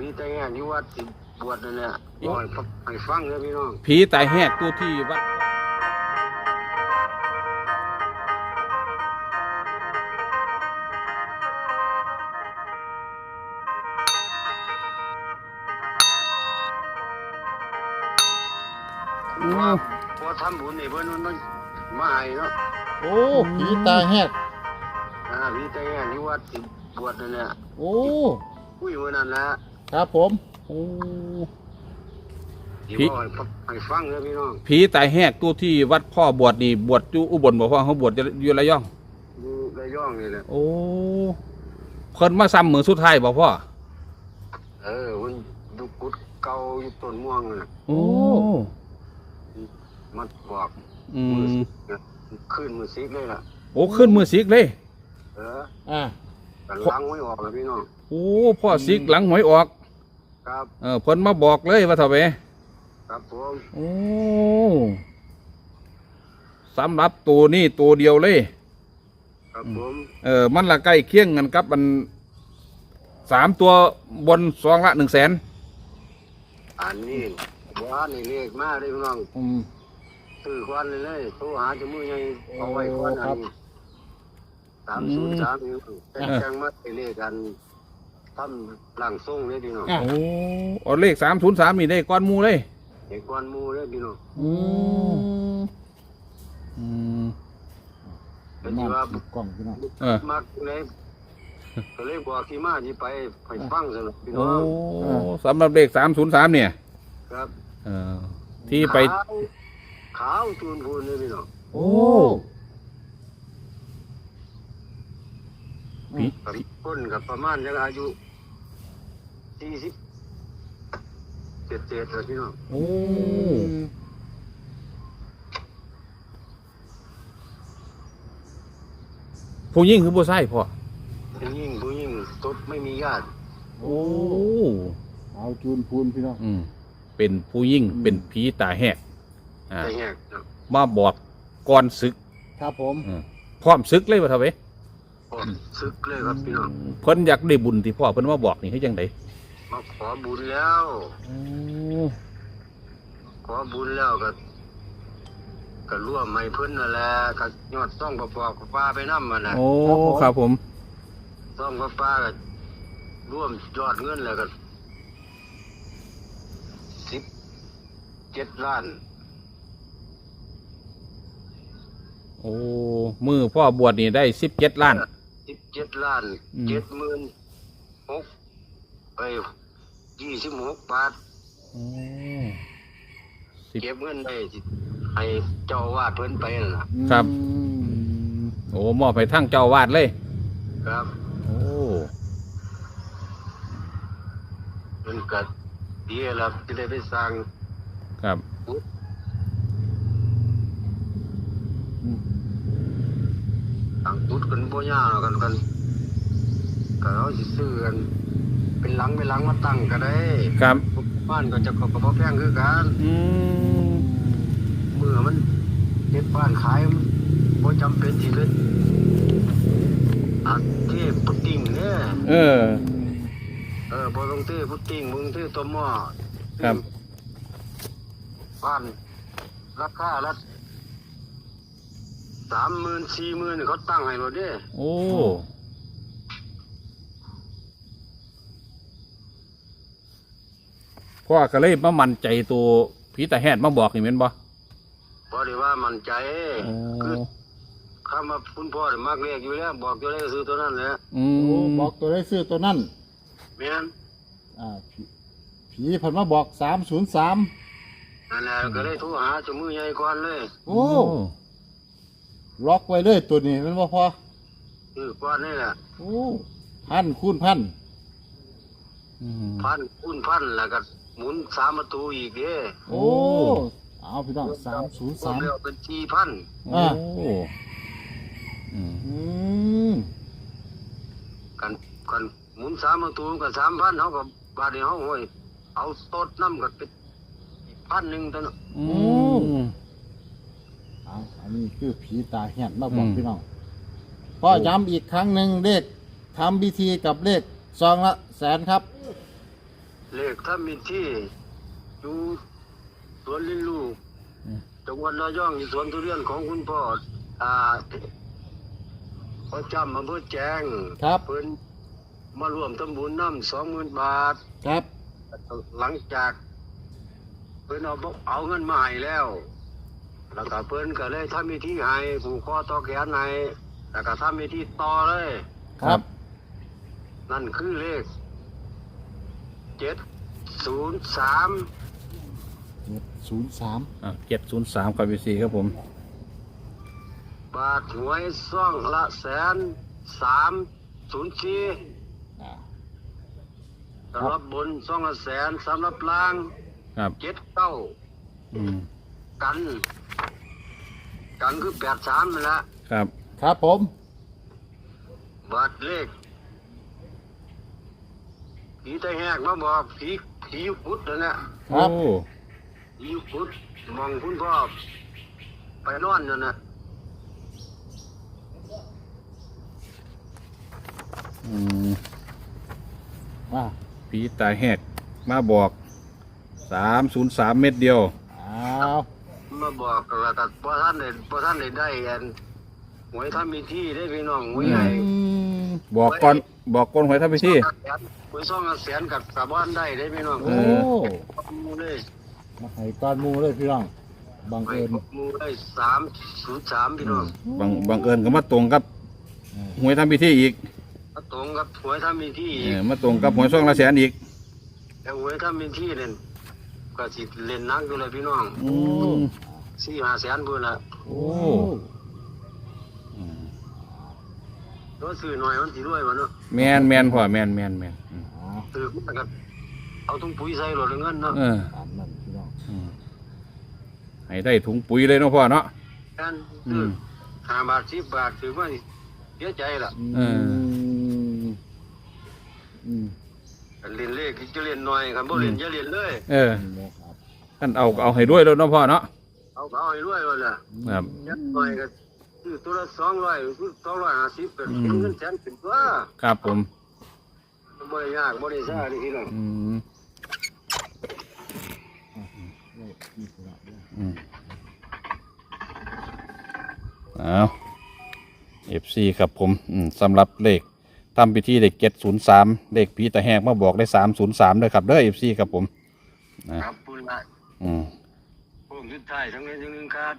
มีแต่งานที่วัดสิบวชนั่นแหละบ่อยให้ฟังเลยพี่น้อง ผีตายแหกตัวที่วัดว่าพอทำบุญนี่เพิ่นมันมาให้เนาะโอ้ผีตาแหกอ่ามีแต่งานที่วัดสิบวชนั่นแหละโอ้คุยมื้อนั้นแหละ ครับผมโอ้ที่พี่บ่อยให้ฟังเลยพี่น้องผีตายแหกตัวที่วัดพ่อบวชนี่บวชอยู่อุบลบ่พ่อเขาบวชอยู่ระยองอยู่ระยองนี่แหละโอ้เพิ่นมาซ้ำมือสุดท้ายบ่พ่อเออมันอยู่กุดเก่าอยู่ต้นม่วงน่ะโอ้มันบอกอืมือมสิบน่ะขึ้นมือซิกเลยล่ะโอ้ขึ้นมือสิกเลย เอออ่ากันล้างไว้ออกแล้วพี่น้องโอ้พ่อสิกหลังหวยออก ครับเออเพิ่นมาบอกเลยว่าเท่าไหร่ครับผมโอ้สำหรับตัวนี้ตัวเดียวเลย ครับผมเออมันละใกล้เคียงกันกับมันสามตัวบนสองละหนึ่งแสนอันนี้ว่านี่เลขมาเลยพี่น้องอืมซื้อควันเลยเลยโทรหาจมือยังเอาไว้ควันอันนี้สามศูนย์สามนี่แต่งจังมาไปเลขกัน ทำหลังส่งเลยพี่น้องอะ โอ้เอาเลขสามศูนย์สามนี่ได้ก้อนหมูเลยเห็นควันหมูเลยพี่น้องอืมอืมเป็นนั่ที่นว่าถูกกล้องพี่น้องเออ มักเลยก็เลยบอกที่มาที่ไปไปฟังสนุกพี่โอ้น้องสำหรับเลขสามศูนย์สามเนี่ยครับเออที่ไปขาวขาวจูนพูนเลยพี่น้องโอ้ ผีกับคนกับประมาณยังอายุสี่สิบเจ็ดเจ็ดเลยพี่น้องโอ้ผู้ยิ่งคือผู้ชายพ่อผู้ยิ่งผู้ยิ่งตบไม่มีญาติโอ้เอาจูนพูนพี่น้องอืมเป็นผู้ยิ่งเป็นผีตาแหกอ่าแหกมาบอกก่อนศึก ครับผมพร้อมศึกเลยว่าเท่าไหร่ พอซึกเลยครับพี่น้องเพิ่นอยากได้บุญที่พ่อเพิ่นมาบอกนี่ให้จังไดมาขอบุญแล้วโอ้ขอบุญแล้วก็ก็ร่วมไม่เพิ่นนั่นแหละก็ยอดซ่องประปอกฟ้าไปน้ำมันนะโอ้ครับผมซ่องฟ้าฟ้าก็ร่วมยอดเงินแล้วก็สิบเจ็ดล้านโอ้มือพ่อบวชนี่ได้สิบเจ็ดล้าน สิบเจ็ดล้านอืม เจ็ดหมื่นหกไปยี่สิบหกบาทโอ้ สิบ เก็บเงินได้สิให้เจ้าอาวาดเพิ่นไปนั่นล่ะครับ อืมโอ้มอบให้ทั้งเจ้าอาวาดเลย ครับโอ้เพิ่นก็ดีแล้วที่ได้ไปสร้างครับ อืมสร้างตุดกันบ่ยากกันกันก็เอาสิซื้อกันเป็นหลังเป็นหลังมาตั้งก็ได้ครับบ้านก็จะก็บ่แพงคือกันอืมเมื่อมันเฮ็ดบ้านขายมันบ่จำเป็นที่เลยอักเทพุตติ้งเนี่ยเออ เออบ่ต้องซื้อพุตติ้งมึงซื้อตัวหม้อครับบ้านราคาละ สามหมื่นสี่หมื่นเขาตั้งให้หมดเด้โอ้พ่อก็เลยมามั่นใจตัวผีตาแหดมาบอกนี่แม่นบ่พอดีว่ามันใจโอ้คือคำว่าคุณพ่อได้มักเรียกอยู่แล้วบอกอยู่แล้วซื้อตัวนั้นแหละอืโอ้มบอกตัวได้ซื้อตัวนั่นแม่นอ่าผีผีเพันมาบอกสามศูนย์สามนั่นแหละก็เลยโทรหาเจามือใหญ่ก่อนเลย โอ้ ล็อกไว้เลยตัวนี้แมันบ่พอคือก่อนนี่แหละโอ้พันคูณพันอืมพันคูณพันแล้วก็หมุนสามประตูอีกเด้โอ้เอาพี่น้องสามศูนย์สามเดียวเป็นสี่พันโอ้อืมอืมกันกันหมุนสามประตูกับสามพันเขากับบาทเดียวเขาโอ้ยเอาโต๊ดน้ำกับเป็นพันหนึ่งตัวเนาะอืม เอาอันนี้คือผีตาแหนมาบอกอืม พี่น้องพ่อย้ำอีกครั้งหนึ่งเลขทำพิธีกับเลขซองละแสนครับ เลขถ้ามีที่อยู่สวนลินลูกอืมจังหวัดระยองอยู่สวนทุเรียนของคุณพ่ออ่าพ่อจำอำเภอแจงครับ เพิ่นมาร่วมทำบุญน้ำสองหมื่นบาท ครับ หลังจากเพิ่นเอาเอาเงินมาให้แล้ว แล้วก็เพิ่นก็เลยทำมีที่ให้ผูกคอต่อแขนให้แล้วก็ทำมีที่ต่อเลย ครับ นั่นคือเลขเจ็ดศูนย์สามเจ็ดศูนย์สามอะเจ็ดศูนย์สามครับพี่ซีครับผม บาทหวยซ่องละแสนสามศูนย์สี่อ่าสำหรับบนซ่องละแสนสำหรับล่างครับเจ็ดเก้าอืม กันกันคือแปดสามนั่นแหละครับ ครับผมบาทเลขผีตะแหกมาบอกผีผีพุทธนั่นแหละครัโอ้บผีพุทธมองคุณพ่อไปนอนนั่นนะอืมอ่าผีตาแหกมาบอกสามศูนย์สามเม็ดเดียว อ้าว มาบอกแล้วก็พอท่านได้พอท่านได้ได้อันหวยถ้ามีที่ได้พี่น้องหวยใหญ่อืมบอกก่อนบอกก่อนหวยทำพิธีหวยซ่องละแสนกับกับบ้านได้ได้พี่น้องโอ้มูเลยมาให้ก้อนหมูเลยพี่น้องบังไปเอิญมูได้สามศูนย์สามพี่น้องบังบังเอิญก็มาตรงกับหวยทำพิธีอีกมาตรงกับหวยถ้ามีที่เออมาตรงกับหวยช่องละแสนอีกแต่หวยถ้ามีที่เล่นก็สิเล่นนักอยู่เลยพี่น้องอืม สี่ห้าแสนพูนละโอ้อืมตัวซื้อหน่อยมันสิรวยมันเนาะแมนแมนพ่อแมนแมนแมนอืมอ่าซื้อมันก็เอาถุงปุ๋ยใส่รถเงินเนาะเออตามนั้นพี่น้องอืมให้ได้ถุงปุ๋ยเลยเนาะพ่อเนาะการอืซื้อม ห้าบาทสิบบาทถือว่าเสียใจละเออ มอืมเล่นเลขจะเล่นหน่อยครับบ่เล่นจะเล่นเลย เออ นี่นะครับ ท่านเอาก็เอาให้ด้วยแล้วเนาะพ่อเนาะ เอาก็เอาให้รวยเลยล่ะครับยักหน่อยก็ซื้อตัวละสองร้อยคือสองร้อยห้าสิบเป็นอืมเงินแสนเป็นตัวครับผมบ่ได้ยากบ่ได้ซ่าเดิพี่น้องอืมนี่นี่พี่น้องเนี่ยอืมเอาเอฟซีครับผมอืมสำหรับเลขทำพิธีเลขเจ็ดศูนย์สามเลขผีตะแหกมาบอกได้สามศูนย์สามด้วยครับเด้อเอฟซีครับผมนะครับปุ่นละอืม พวกสุดท้ายทั้งนี้ทั้งนึงคาด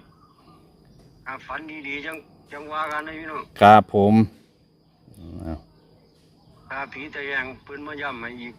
หากฝันดีๆจังจังว่ากันนะพี่น้องครับผมเอาถ้าผีตะแยงเพิ่นมาย่ำมาอีก